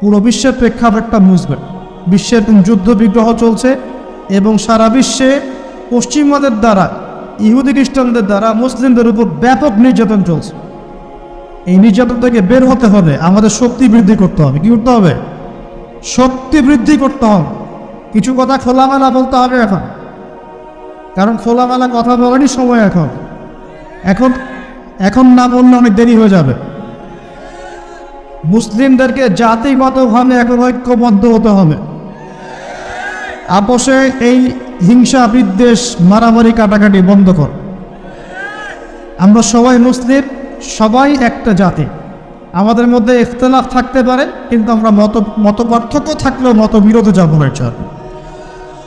পুরো বিশ্বের প্রেক্ষাপটটা বুঝবেন বিশ্বের যুদ্ধ বিগ্রহ চলছে এবং সারা বিশ্বে পশ্চিমাদের দ্বারা, ইহুদি খ্রিস্টানদের দ্বারা, মুসলিমদের উপর ব্যাপক নির্যাতন চলছে। এই নির্যাতন থেকে বের হতে হলে আমাদের শক্তি বৃদ্ধি করতে হবে। কি করতে হবে? শক্তি বৃদ্ধি করতে হবে। কিছু কথা খোলামেলা বলতে হবে এখন। কারণ খোলামেলা কথা বলারই সময় এখন। এখন এখন না বললে অনেক দেরি হয়ে যাবে। মুসলিমদেরকে জাতিগতভাবে এখন ঐক্যবদ্ধ হতে হবে। আপোষে এই হিংসা বিদ্বেষ মারামারি কাটাকাটি বন্ধ কর। আমরা সবাই মুসলিম, সবাই একটা জাতি। আমাদের মধ্যে ইখতলাফ থাকতে পারে, কিন্তু আমরা মত মত পার্থক্য থাকলেও মত বিরোধে যাব না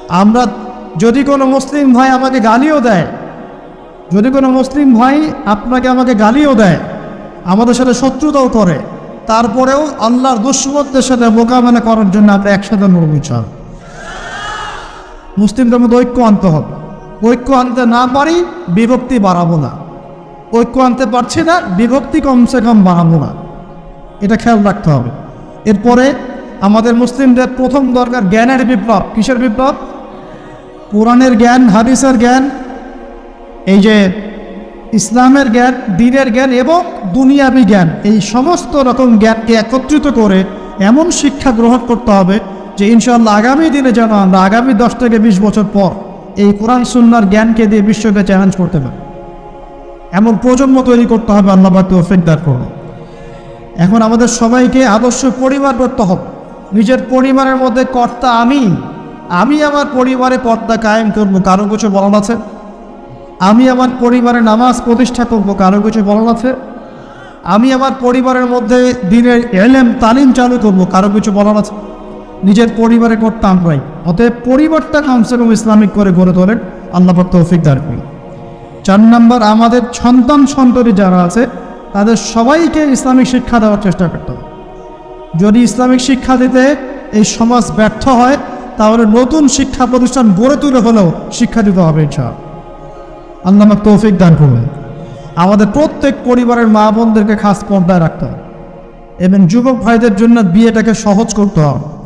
আমরা যদি কোনো মুসলিম ভাই আমাকে গালিও দেয়, যদি কোনো মুসলিম ভাই আপনাকে আমাকে গালিও দেয়, আমাদের সাথে শত্রুতাও করে তারপরেও আল্লাহর দুশ্মনদের সাথে মোকাবেলা করার জন্য আমরা একসাথে লড়বো চান। মুসলিমদের মধ্যে ঐক্য আনতে হবে। ঐক্য আনতে না পারি, বিভক্তি বাড়াবো না। ঐক্য আনতে পারছি না, বিভক্তি কমসে কম বাড়াবো না। এটা খেয়াল রাখতে হবে। এরপরে আমাদের মুসলিমদের প্রথম দরকার জ্ঞানের বিপ্লব। কিসের বিপ্লব? কোরআনের জ্ঞান, হাদিসের জ্ঞান। এই যে ইসলামের জ্ঞান, দিনের জ্ঞান এবং দুনিয়াবি জ্ঞান, এই সমস্ত রকম জ্ঞানকে একত্রিত করে এমন শিক্ষা গ্রহণ করতে হবে যে ইনশাআল্লাহ আগামী দিনে যেন আমরা আগামী দশ থেকে বিশ বছর পর এই কোরআন সুন্নার জ্ঞানকে দিয়ে বিশ্বকে চ্যালেঞ্জ করতে পারি। এমন প্রজন্ম তৈরি করতে হবে, আল্লাহ বা তৌফিকদার করবে এখন আমাদের সবাইকে আদর্শ পরিবার করতে হবে। নিজের পরিবারের মধ্যে কর্তা আমি আমি আমার পরিবারে পর্দা কায়েম করব, কারও কিছু বলার আছে? আমি আমার পরিবারে নামাজ প্রতিষ্ঠা করব, কারও কিছু বলার আছে? আমি আমার পরিবারের মধ্যে দিনের এলেম, তালিম চালু করব, কারও কিছু বলার আছে? নিজের পরিবারে করতাম আমরাই। অতএব পরিবারটা কমসে কম ইসলামিক করে গড়ে তোলেন। আল্লাহ তৌফিক দার করি চার নম্বর, আমাদের সন্তান সন্ততি যারা আছে, তাদের সবাইকে ইসলামিক শিক্ষা দেওয়ার চেষ্টা করতে হবে। যদি ইসলামিক শিক্ষা দিতে এই সমাজ ব্যর্থ হয়, তাহলে নতুন শিক্ষা প্রতিষ্ঠান গড়ে তুলে হলেও শিক্ষা দিতে হবে, ইনশাআল্লাহ। আল্লাহ আমাকে তৌফিক দান করবে আমাদের প্রত্যেক পরিবারের মা বোনদেরকে খাস পর্দায় রাখতে হবে। এবং যুবক ভাইদের জন্য বিয়েটাকে সহজ করতে হবে।